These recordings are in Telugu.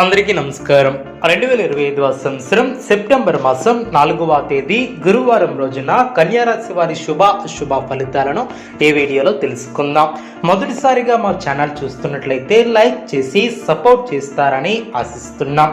అందరికీ నమస్కారం. రెండు వేల ఇరవై ఐదవ సంవత్సరం సెప్టెంబర్ మాసం నాలుగవ తేదీ గురువారం రోజున కన్యారాశి వారి శుభ అశుభ ఫలితాలను ఈ వీడియోలో తెలుసుకుందాం. మొదటిసారిగా మా ఛానల్ చూస్తున్నట్లయితే లైక్ చేసి సపోర్ట్ చేస్తారని ఆశిస్తున్నాం.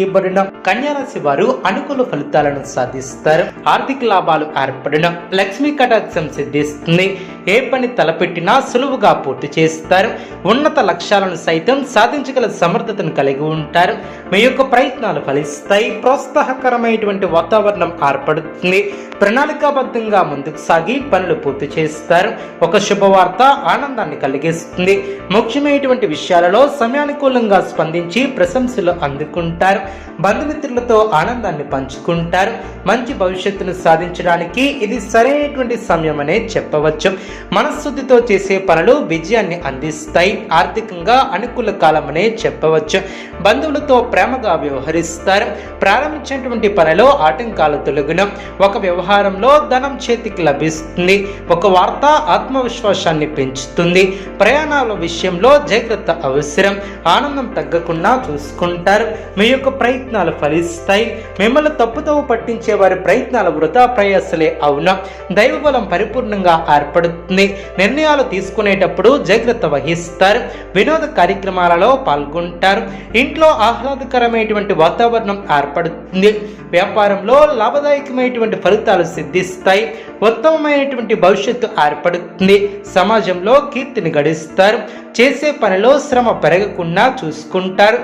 చేయబడిన కన్యారాశి వారు అనుకూల ఫలితాలను సాధిస్తారు. ఆర్థిక లాభాలు ఏర్పడిన లక్ష్మీ కటాక్షం సిద్ధిస్తుంది. ఏ పని తలపెట్టినా సులువుగా పూర్తి చేస్తారు. ఉన్నత లక్ష్యాలను సైతం సాధించగల సమర్థతను కలిగి ఉంటారు. మీ యొక్క ప్రయత్నాలు ఫలిస్తాయి. ప్రోత్సాహకరమైనటువంటి వాతావరణం ఏర్పడుతుంది. ప్రణాళికాబద్ధంగా ముందుకు సాగి పనులు పూర్తి చేస్తారు. ఒక శుభవార్త ఆనందాన్ని కలిగిస్తుంది. ముఖ్యమైనటువంటి విషయాలలో సమయానుకూలంగా స్పందించి ప్రశంసలు అందుకుంటారు. బంధుమిత్రులతో ఆనందాన్ని పంచుకుంటారు. మంచి భవిష్యత్తును సాధించడానికి ఇది సరైనటువంటి సమయం అనే చెప్పవచ్చు. మనశ్శుద్ధితో చేసే పనులు విజయాన్ని అందిస్తాయి. ఆర్థికంగా అనుకూల కాలమనే చెప్పవచ్చు. బంధువులతో ప్రేమగా వ్యవహరిస్తారు. ప్రారంభించినటువంటి పనిలో ఆటంకాలు తొలగిన. ఒక వ్యవహారంలో ధనం చేతికి లభిస్తుంది. ఒక వార్త ఆత్మవిశ్వాసాన్ని పెంచుతుంది. ప్రయాణాల విషయంలో జాగ్రత్త అవసరం. ఆనందం తగ్గకుండా చూసుకుంటారు. మీ యొక్క ప్రయత్నాలు ఫలిస్తాయి. మిమ్మల్ని తప్పుతో పట్టించే వారి ప్రయత్నాల వృధా ప్రయాసలే అవునా. దైవబలం పరిపూర్ణంగా ఏర్పడుతుంది. నిర్ణయాలు తీసుకునేటప్పుడు జాగ్రత్త వహిస్తారు. వినోద కార్యక్రమాలలో పాల్గొంటారు. ఇంట్లో ఆహ్లాదకరమైనటువంటి వాతావరణం ఏర్పడుతుంది. వ్యాపారంలో లాభదాయకమైనటువంటి ఫలితాలు సిద్ధిస్తాయి. ఉత్తమమైనటువంటి భవిష్యత్తు ఏర్పడుతుంది. సమాజంలో కీర్తిని గడిస్తారు. చేసే పనిలో శ్రమ పెరగకుండా చూసుకుంటారు.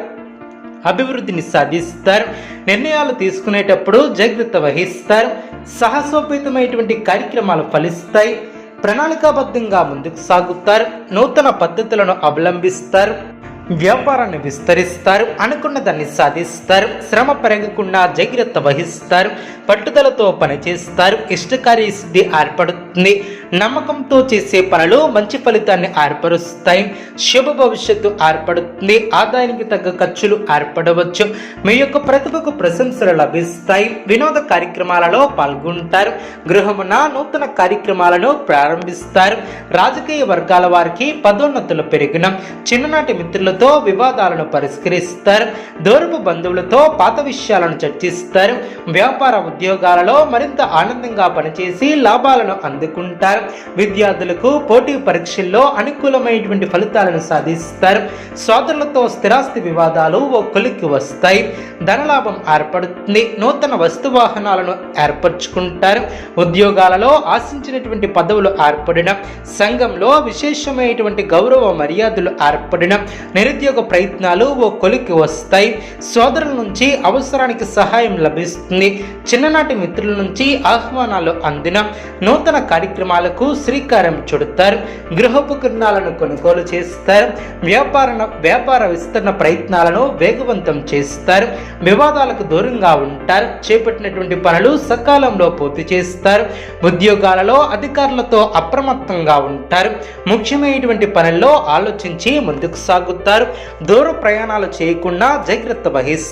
అభివృద్ధిని సాధిస్తారు. నిర్ణయాలు తీసుకునేటప్పుడు జాగ్రత్త వహిస్తారు. సాహసోపేతమైనటువంటి కార్యక్రమాలు ఫలిస్తాయి. ప్రణాళికాబద్ధంగా ముందుకు సాగుతారు నూతన పద్ధతులను అవలంబిస్తారు వ్యాపారాన్ని విస్తరిస్తారు అనుకున్న దాన్ని సాధిస్తారు శ్రమ పెరగకుండా జాగ్రత్త వహిస్తారు పట్టుదలతో పనిచేస్తారు ఇష్టకార్య సిద్ధి ఏర్పడుతుంది నమ్మకంతో చేసే పనులు మంచి ఫలితాన్ని ఏర్పరుస్తాయి. శుభ భవిష్యత్తు ఏర్పడుతుంది. ఆదాయానికి తగ్గ ఖర్చులు ఏర్పడవచ్చు. మీ యొక్క ప్రతిభకు ప్రశంసలు లభిస్తాయి. వినోద కార్యక్రమాలలో పాల్గొంటారు. గృహమున నూతన కార్యక్రమాలను ప్రారంభిస్తారు. రాజకీయ వర్గాల వారికి పదోన్నతులు పెరిగిన చిన్ననాటి మిత్రులతో వివాదాలను పరిష్కరిస్తారు. దూరపు బంధువులతో పాత విషయాలను చర్చిస్తారు. వ్యాపార ఉద్యోగాలలో మరింత ఆనందంగా పనిచేసి లాభాలను అంది అందుకుంటారు విద్యార్థులకు పోటీ పరీక్షల్లో అనుకూలమైనటువంటి ఫలితాలను సాధిస్తారు. సోదరులతో స్థిరాస్తి వివాదాలు ఓ కొలికి వస్తాయి. ధనలాభం ఏర్పడుతుంది. నూతన వస్తు వాహనాలను ఏర్పరచుకుంటారు. ఉద్యోగాలలో ఆశించినటువంటి పదవులు ఏర్పడిన సంఘంలో విశేషమైనటువంటి గౌరవ మర్యాదలు ఏర్పడిన నిరుద్యోగ ప్రయత్నాలు ఓ కొలికి వస్తాయి. సోదరుల నుంచి అవసరానికి సహాయం లభిస్తుంది. చిన్ననాటి మిత్రుల నుంచి ఆహ్వానాలు అందిన నూతన కార్యక్రమాలకు శ్రీకారం చుడతారు. గృహోపకరణాలను కొనుగోలు చేస్తారు. వ్యాపార వ్యాపార విస్తరణ ప్రయత్నాలను వేగవంతం చేస్తారు. వివాదాలకు దూరంగా ఉంటారు. చేపట్టినటువంటి పనులు సకాలంలో పూర్తి చేస్తారు. ఉద్యోగాలలో అధికారులతో అప్రమత్తంగా ఉంటారు. ముఖ్యమైనటువంటి పనుల్లో ఆలోచించి ముందుకు సాగుతారు. దూర ప్రయాణాలు చేయకుండా జాగ్రత్త వహిస్తారు.